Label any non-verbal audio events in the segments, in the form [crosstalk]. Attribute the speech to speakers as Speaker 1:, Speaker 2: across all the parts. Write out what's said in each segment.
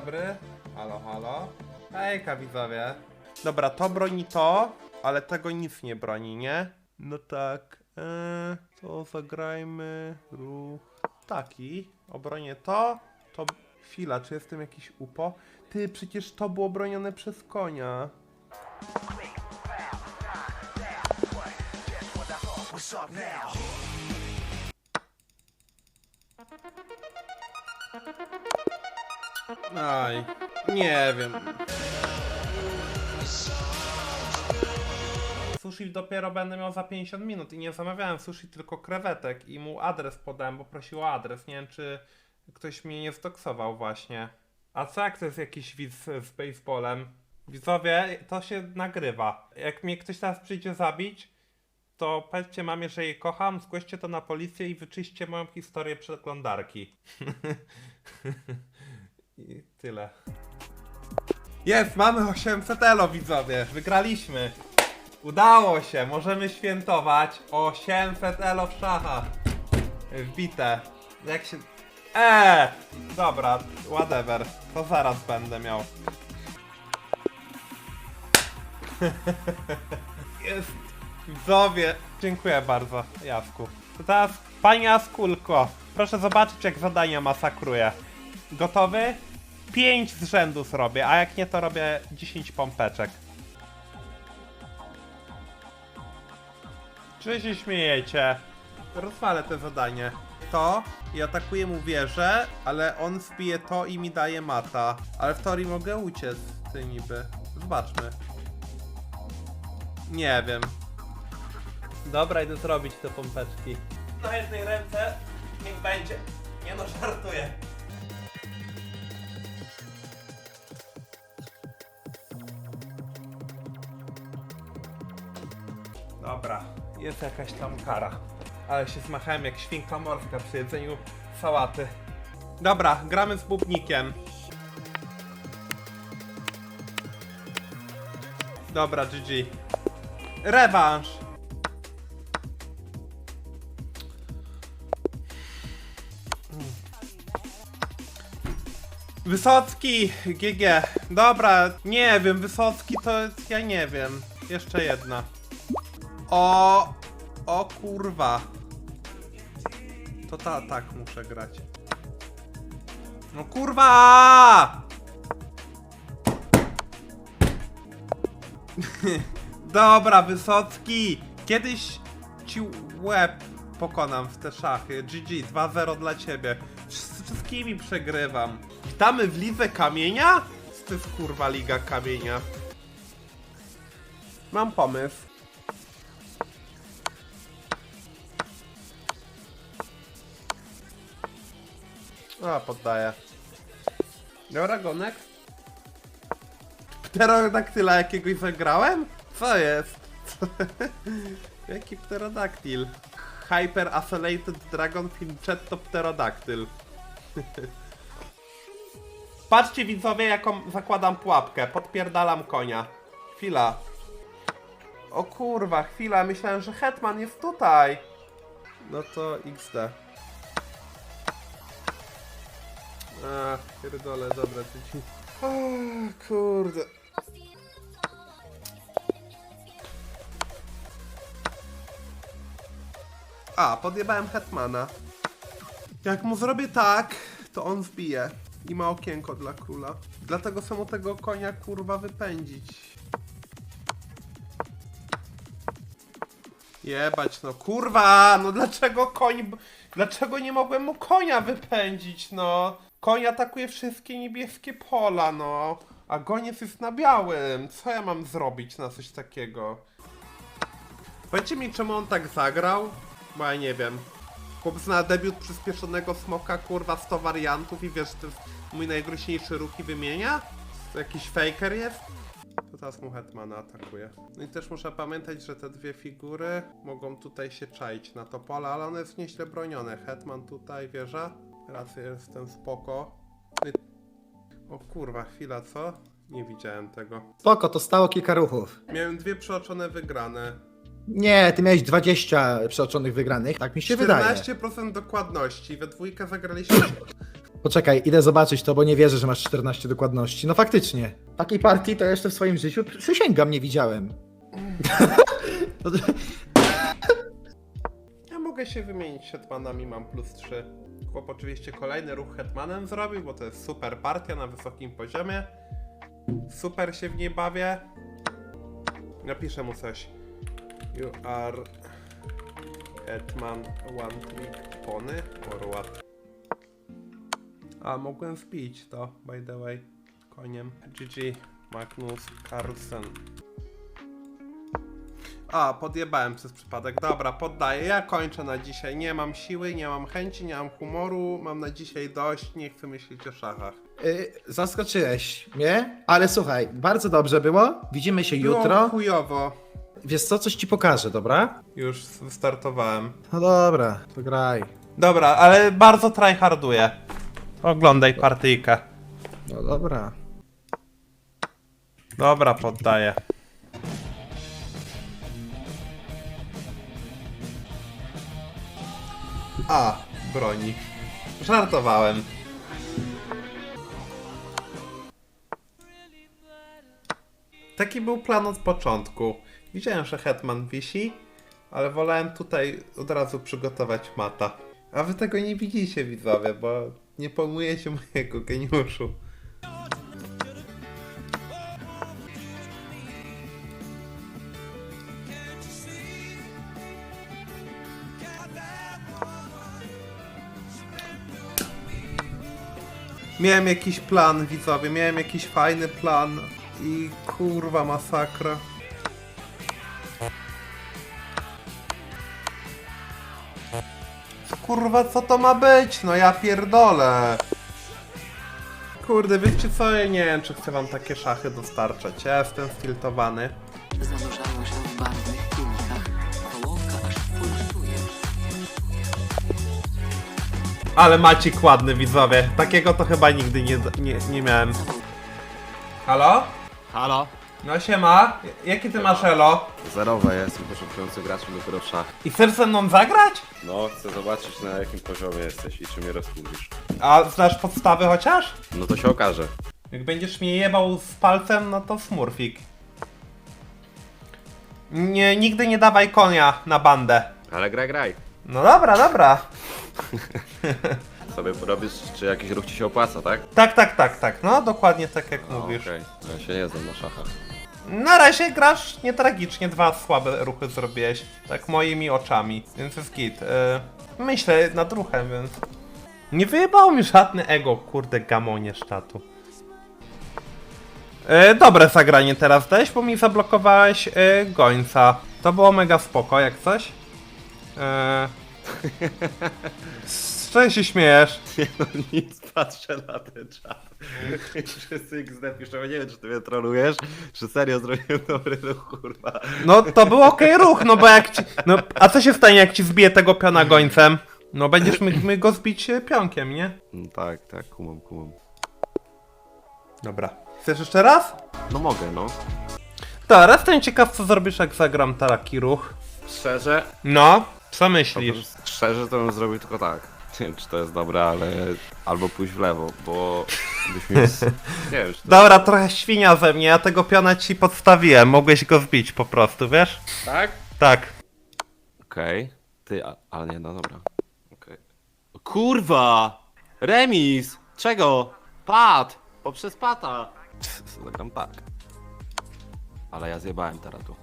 Speaker 1: Dobry. Halo, halo. Hejka widzowie. Dobra, to broni to, ale tego nic nie broni, nie? No tak. Eee, to zagrajmy ruch taki. Obronię to. To chwila, czy jestem jakiś upo? Ty, przecież to było bronione przez konia. Aj, nie wiem. Sushi dopiero będę miał za 50 minut i nie zamawiałem sushi, tylko krewetek i mu adres podałem, bo prosił o adres. Nie wiem, czy ktoś mnie nie zdoksował właśnie. A co jak to jest jakiś widz z baseballem? Widzowie, to się nagrywa. Jak mnie ktoś teraz przyjdzie zabić, to powiedzcie mamie, że jej kocham, zgłoście to na policję i wyczyście moją historię przeglądarki. [laughs] I tyle. Jest, mamy 800 elo widzowie, wygraliśmy. Udało się, możemy świętować 800 elo w szachach. Wbite. Jak się... Eee! Dobra, whatever. To zaraz będę miał. [laughs] Jest. Widzowie, dziękuję bardzo, Jasku. To teraz, panie Jaskulko, proszę zobaczyć jak zadania masakruję. Gotowy? 5 z rzędu zrobię, a jak nie to robię 10 pompeczek. Czy się śmiejecie? Rozwalę to zadanie. To i atakuję mu wieżę, ale on wbije to i mi daje mata. Ale w teorii mogę uciec, ty niby. Zobaczmy. Nie wiem. Dobra, idę zrobić te pompeczki. Na jednej ręce niech będzie. Nie no, żartuję. Dobra, jest jakaś tam kara. Ale się zmachałem jak świnka morska przy jedzeniu sałaty. Dobra, gramy z bubnikiem. Dobra, GG. Rewanż! Wysocki! GG. Dobra, nie wiem, Wysocki to jest, ja nie wiem. Jeszcze jedna. O! O kurwa. To ta tak muszę grać. No kurwa! [laughs] Dobra, Wysocki! Kiedyś ci łeb pokonam w te szachy. GG, 2-0 dla ciebie. Z wszystkimi przegrywam. Witamy w Lidze Kamienia? To jest kurwa Liga Kamienia? Mam pomysł. A, poddaję. Dobra, gonek. Pterodaktyla jakiegoś zagrałem? Co jest? [laughs] Jaki pterodaktyl? Hyper Accelerated Dragon Pinchetto Pterodaktyl. [laughs] Patrzcie widzowie jaką zakładam pułapkę. Podpierdalam konia. Chwila. O kurwa, chwila, myślałem, że Hetman jest tutaj. No to XD. Ach, pierdolę, dobra, ty ci... Kurde. A, podjebałem Hetmana. Jak mu zrobię tak, to on wbije. I ma okienko dla króla. Dlatego samo tego konia kurwa wypędzić. Jebać no, kurwa, no dlaczego koń, dlaczego nie mogłem mu konia wypędzić, no? Koń atakuje wszystkie niebieskie pola, no. A goniec jest na białym. Co ja mam zrobić na coś takiego? Powiedzcie mi, czemu on tak zagrał? Bo ja nie wiem. Chłop zna debiut przyspieszonego smoka, kurwa, 100 wariantów i wiesz, to jest mój najgroźniejszy ruch i wymienia? Jakiś faker jest? To teraz mu Hetmana atakuje. No i też muszę pamiętać, że te dwie figury mogą tutaj się czaić na to pole, ale one jest nieźle bronione. Hetman tutaj, wieża. Teraz jestem spoko. O kurwa, chwila, co? Nie widziałem tego.
Speaker 2: Spoko, to stało kilka ruchów.
Speaker 1: Miałem dwie przeoczone wygrane.
Speaker 2: Nie, ty miałeś 20 przeoczonych wygranych, tak mi się wydaje.
Speaker 1: 14% dokładności. We dwójkę zagraliśmy
Speaker 2: Poczekaj, idę zobaczyć to, bo nie wierzę, że masz 14 dokładności. No faktycznie. Takiej partii to jeszcze w swoim życiu, przysięgam, nie widziałem. [laughs]
Speaker 1: Ja mogę się wymienić hetmanami, mam plus 3. Chłop oczywiście kolejny ruch hetmanem zrobił, bo to jest super partia na wysokim poziomie. Super się w niej bawię. Napiszę mu coś. You are hetman one trick pony or what? A, mogłem wbić to, by the way, koniem. GG, Magnus Carlsen. A, podjebałem przez przypadek. Dobra, poddaję. Ja kończę na dzisiaj. Nie mam siły, nie mam chęci, nie mam humoru. Mam na dzisiaj dość. Nie chcę myśleć o szachach.
Speaker 2: Yy, zaskoczyłeś mnie, ale słuchaj, bardzo dobrze było. Widzimy się
Speaker 1: Było
Speaker 2: jutro.
Speaker 1: chujowo.
Speaker 2: Wiesz co, coś ci pokażę, dobra?
Speaker 1: Już wystartowałem.
Speaker 2: No dobra, to graj.
Speaker 1: Dobra, ale bardzo tryharduję. Oglądaj partyjkę.
Speaker 2: No dobra.
Speaker 1: Dobra, poddaję. A, broni. Żartowałem. Taki był plan od początku. Widziałem, że Hetman wisi, ale wolałem tutaj od razu przygotować mata. A wy tego nie widzicie, widzowie, bo nie pojmujecie mojego geniuszu. Miałem jakiś plan, widzowie, miałem jakiś fajny plan i kurwa masakra. Kurwa, co to ma być? No ja pierdolę. Kurde, wiecie co? Ja nie wiem, czy chcę wam takie szachy dostarczać. Ja jestem stiltowany. Ale Macik ładny, widzowie. Takiego to chyba nigdy nie, nie, nie miałem. Halo?
Speaker 3: Halo?
Speaker 1: No siema. Jaki ty masz elo?
Speaker 3: Zerowe jestem początkujący graczem dopiero w szach.
Speaker 1: I chcesz ze mną zagrać?
Speaker 3: No, chcę zobaczyć na jakim poziomie jesteś i czy mnie rozkulisz.
Speaker 1: A znasz podstawy chociaż?
Speaker 3: No to się okaże.
Speaker 1: Jak będziesz mnie jebał z palcem, no to smurfik. Nie, nigdy nie dawaj konia na bandę.
Speaker 3: Ale graj, graj.
Speaker 1: No dobra, dobra. [laughs]
Speaker 3: Sobie robisz, czy jakiś ruch ci się opłaca, tak?
Speaker 1: Tak, tak, tak, tak. No dokładnie tak jak
Speaker 3: No,
Speaker 1: mówisz.
Speaker 3: okej. No, Ja się nie znam na szachach.
Speaker 1: Na razie grasz nietragicznie, dwa słabe ruchy zrobiłeś. Tak moimi oczami, więc jest git. Yy, myślę nad ruchem, więc... Nie wyjebało mi żadne ego, kurde gamonie sztatu. Yy, dobre zagranie teraz dałeś, bo mi zablokowałeś yy, gońca. To było mega spoko, jak coś. Yy... Z czego się śmiejesz?
Speaker 3: No nic, patrzę na ten czat. Wszyscy XD piszą, nie wiem czy ty mnie trolujesz, czy serio zrobiłem dobry ruch, kurwa.
Speaker 1: No to był okej ruch, no bo jak ci... No, a co się stanie jak ci zbije tego piona gońcem? No będziesz mógł go zbić e, pionkiem, nie?
Speaker 3: No tak, tak, kumam, kumam.
Speaker 1: Dobra. Chcesz jeszcze raz?
Speaker 3: No mogę, no.
Speaker 1: Tak, raz jestem ciekaw co zrobisz jak zagram taki ruch.
Speaker 3: Szczerze,
Speaker 1: No, co
Speaker 3: to
Speaker 1: myślisz?
Speaker 3: Szczerze to bym zrobił tylko tak. [laughs] Nie wiem czy to jest dobre, ale albo pójść w lewo, bo byś mi... z- Nie wiem czy to...
Speaker 1: Dobra, trochę świnia ze mnie, ja tego piona ci podstawiłem, mogłeś go zbić po prostu, wiesz?
Speaker 3: Tak?
Speaker 1: Tak.
Speaker 3: Okej. Ty, a, ale nie, no dobra. Okej. Kurwa! Remis! Czego? Pad! Poprzez pata! Zagram tak. Ale ja zjebałem teraz tu.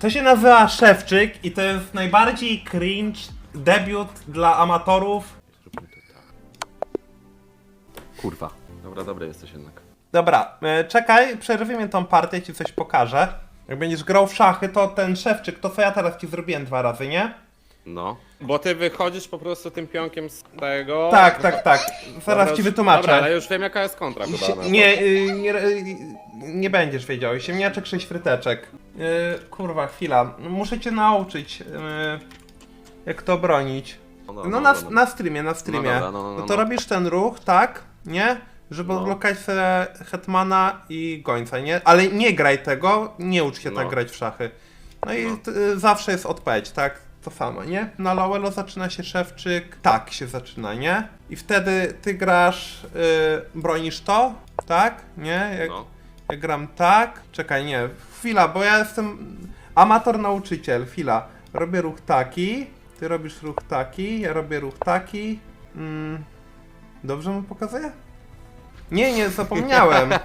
Speaker 1: To się nazywa Szewczyk i to jest najbardziej cringe debiut dla amatorów.
Speaker 3: Kurwa. Dobra, dobry jesteś jednak.
Speaker 1: Dobra, e, czekaj, przerwijmy tą partię, ci coś pokażę. Jak będziesz grał w szachy, to ten Szewczyk, to co ja teraz ci zrobiłem dwa razy, nie?
Speaker 3: No.
Speaker 4: Bo ty wychodzisz po prostu tym pionkiem z tego.
Speaker 1: Tak, tak, tak. Zaraz ci wytłumaczę.
Speaker 4: Dobra, ale już wiem jaka jest kontra podana.
Speaker 1: nie, y, nie, y, nie będziesz wiedział. Siemniaczek, sześć fryteczek. Y, kurwa, chwila. Muszę cię nauczyć, y, jak to bronić.
Speaker 3: No,
Speaker 1: No na, na streamie, na streamie.
Speaker 3: dobra, no, no,
Speaker 1: No
Speaker 3: no,
Speaker 1: to
Speaker 3: no.
Speaker 1: robisz ten ruch, tak? Nie? Żeby
Speaker 3: No.
Speaker 1: odblokać sobie Hetmana i Gońca, nie? Ale nie graj tego, nie ucz się
Speaker 3: No.
Speaker 1: tak grać w szachy. No i t- y, zawsze jest odpowiedź, tak? To samo, nie? Na Lowelo zaczyna się szewczyk, tak się zaczyna, nie? I wtedy ty grasz, y, bronisz to, tak? Nie? Jak,
Speaker 5: No.
Speaker 1: ja gram tak. Czekaj, nie, chwila, bo ja jestem amator nauczyciel, chwila. Robię ruch taki, ty robisz ruch taki, ja robię ruch taki. Mm, dobrze mu pokazuję? Nie, nie, zapomniałem. [laughs]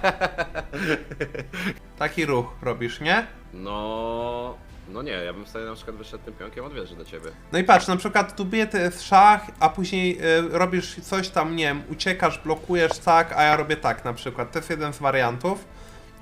Speaker 1: Taki ruch robisz, nie?
Speaker 3: No... No nie, ja bym sobie na przykład wyszedł tym pionkiem od wieży do ciebie.
Speaker 1: No i patrz, na przykład tu bije to jest szach, a później y, robisz coś tam, nie wiem, uciekasz, blokujesz tak, a ja robię tak na przykład. To jest jeden z wariantów.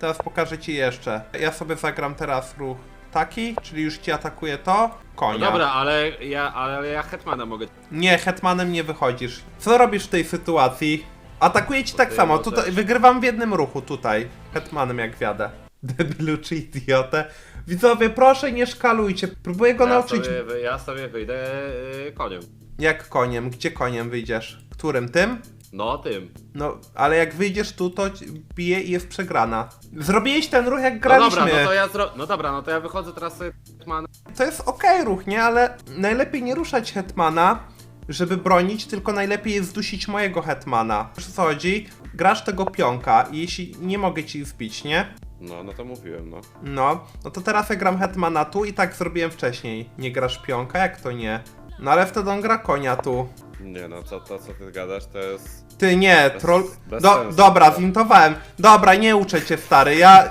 Speaker 1: Teraz pokażę ci jeszcze. Ja sobie zagram teraz ruch taki, czyli już ci atakuję to,
Speaker 3: No
Speaker 1: konia.
Speaker 3: dobra, ale ja, ale ja Hetmana mogę...
Speaker 1: Nie, hetmanem nie wychodzisz. Co robisz w tej sytuacji? Atakuję ci tak
Speaker 3: ty
Speaker 1: samo, tutaj, wygrywam w jednym ruchu tutaj. Hetmanem jak wiadę. Debilu czy idiotę. Widzowie, proszę nie szkalujcie. Próbuję go
Speaker 3: Ja
Speaker 1: nauczyć.
Speaker 3: sobie, wy- ja sobie wyjdę y, koniem.
Speaker 1: Jak koniem? Gdzie koniem wyjdziesz? Którym? Tym?
Speaker 3: No tym.
Speaker 1: No, ale jak wyjdziesz tu, to ci- bije i jest przegrana. Zrobiłeś ten ruch jak
Speaker 3: No
Speaker 1: graliśmy.
Speaker 3: dobra, no to ja zro... No dobra, no to ja wychodzę teraz sobie Hetmanem.
Speaker 1: To jest okej ruch, nie? Ale najlepiej nie ruszać hetmana, żeby bronić, tylko najlepiej jest zdusić mojego hetmana. Wiesz o co chodzi? Grasz tego pionka i jeśli nie mogę ci zbić, nie?
Speaker 3: No, no to mówiłem, no.
Speaker 1: No, no to teraz ja gram hetmana tu i tak zrobiłem wcześniej. Nie grasz pionka? Jak to nie? No ale wtedy on gra konia tu.
Speaker 3: Nie no, co, to co ty gadasz, to jest...
Speaker 1: Ty nie,
Speaker 3: Bez-
Speaker 1: troll.
Speaker 3: bez
Speaker 1: Do,
Speaker 3: sensu.
Speaker 1: dobra, zintowałem. Dobra, nie uczę cię, stary. Ja.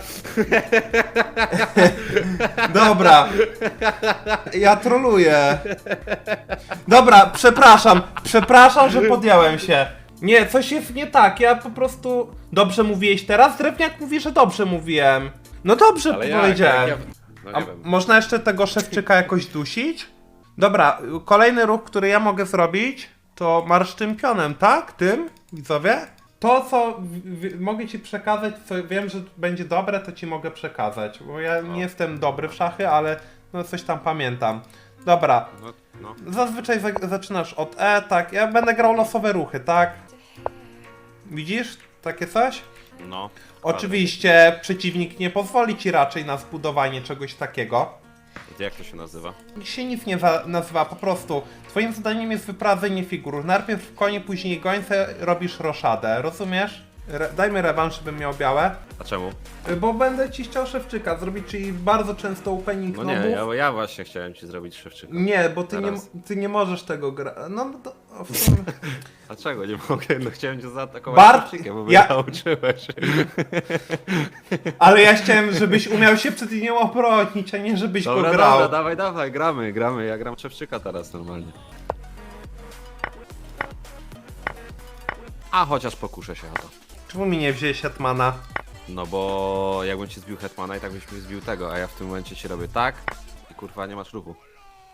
Speaker 1: [laughs] dobra. Ja troluję. Dobra, przepraszam. Przepraszam, że podjąłem się. Nie, coś jest nie tak. Ja po prostu. Dobrze mówiłeś teraz? Drewniak mówi, że dobrze mówiłem. No dobrze
Speaker 3: Ale jak,
Speaker 1: powiedziałem.
Speaker 3: jak ja... No
Speaker 1: A
Speaker 3: wiem.
Speaker 1: można jeszcze tego szewczyka jakoś dusić? Dobra, kolejny ruch, który ja mogę zrobić, to marsz tym pionem, tak? Tym, widzowie? To, co w- w- mogę ci przekazać, co wiem, że będzie dobre, to ci mogę przekazać. Bo ja nie jestem dobry w szachy, ale no coś tam pamiętam. Dobra,
Speaker 3: No, no.
Speaker 1: zazwyczaj za zaczynasz od E, tak? Ja będę grał losowe ruchy, tak? Widzisz? Takie coś?
Speaker 3: no.
Speaker 1: Oczywiście przeciwnik nie pozwoli ci raczej na zbudowanie czegoś takiego.
Speaker 3: To Jak to się nazywa?
Speaker 1: się nic nie za- nazywa, po prostu twoim zadaniem jest wyprowadzenie figur. Najpierw konie, później gońce, robisz roszadę, rozumiesz? Re dajmy rewanż, żebym miał białe.
Speaker 3: A czemu?
Speaker 1: Y, Bo będę ci chciał szewczyka zrobić, czyli bardzo często opening
Speaker 3: No nie,
Speaker 1: nobów.
Speaker 3: ja, ja właśnie chciałem ci zrobić szewczyka.
Speaker 1: Nie, bo ty nie,
Speaker 3: Teraz.
Speaker 1: ty nie możesz tego grać. No, no to, o, w sumie. [laughs]
Speaker 3: Dlaczego nie mogę? No chciałem cię zaatakować
Speaker 1: Bar-
Speaker 3: szewczykiem, bo mnie
Speaker 1: ja-
Speaker 3: nauczyłeś. [laughs]
Speaker 1: Ale ja chciałem, żebyś umiał się przed nią obronić, a nie żebyś
Speaker 3: Dobra,
Speaker 1: go grał.
Speaker 3: dobra, dawaj, dawaj, gramy, gramy. Ja gram szewczyka teraz normalnie. A chociaż pokuszę się o to.
Speaker 1: Czemu mi nie wzięłeś Hetmana?
Speaker 3: No bo jakbym ci zbił Hetmana i tak byś mi zbił tego, a ja w tym momencie ci robię tak i kurwa nie masz ruchu.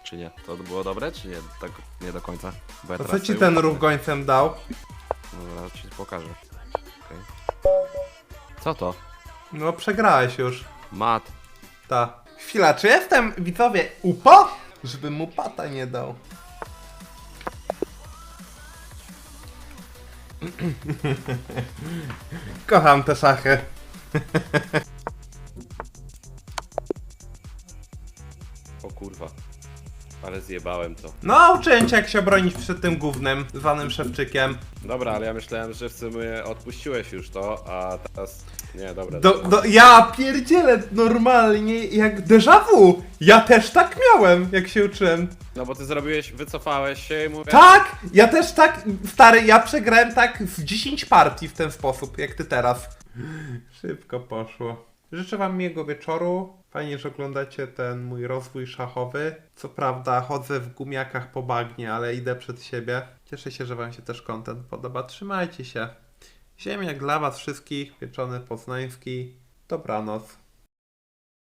Speaker 3: Czy nie? To było dobre, czy nie? Tak nie do końca. Bo ja
Speaker 1: co
Speaker 3: teraz
Speaker 1: ci
Speaker 3: sobie
Speaker 1: ten
Speaker 3: upadnę.
Speaker 1: ruch gońcem dał?
Speaker 3: No zaraz ci pokażę. Okej. Co to?
Speaker 1: No przegrałeś już.
Speaker 3: Mat.
Speaker 1: Ta. Chwila, czy jestem, widzowie, upo? Żeby mu pata nie dał. [laughs] Kocham te szachy.
Speaker 3: O kurwa. Ale zjebałem to.
Speaker 1: No, uczyłem cię jak się bronić przed tym gównem, zwanym szewczykiem.
Speaker 3: Dobra, ale ja myślałem, że w sumie odpuściłeś już to, a teraz... Nie, dobra.
Speaker 1: Do,
Speaker 3: dobra.
Speaker 1: do, ja pierdzielę normalnie jak déjà vu. Ja też tak miałem, jak się uczyłem.
Speaker 3: No bo ty zrobiłeś, wycofałeś się i mówię...
Speaker 1: Tak! Ja też tak, stary, ja przegrałem tak z 10 partii w ten sposób, jak ty teraz. Szybko poszło. Życzę wam miłego wieczoru. Fajnie, że oglądacie ten mój rozwój szachowy. Co prawda chodzę w gumiakach po bagnie, ale idę przed siebie. Cieszę się, że wam się też content podoba. Trzymajcie się. Ziemniak dla was wszystkich, pieczony poznański. Dobranoc.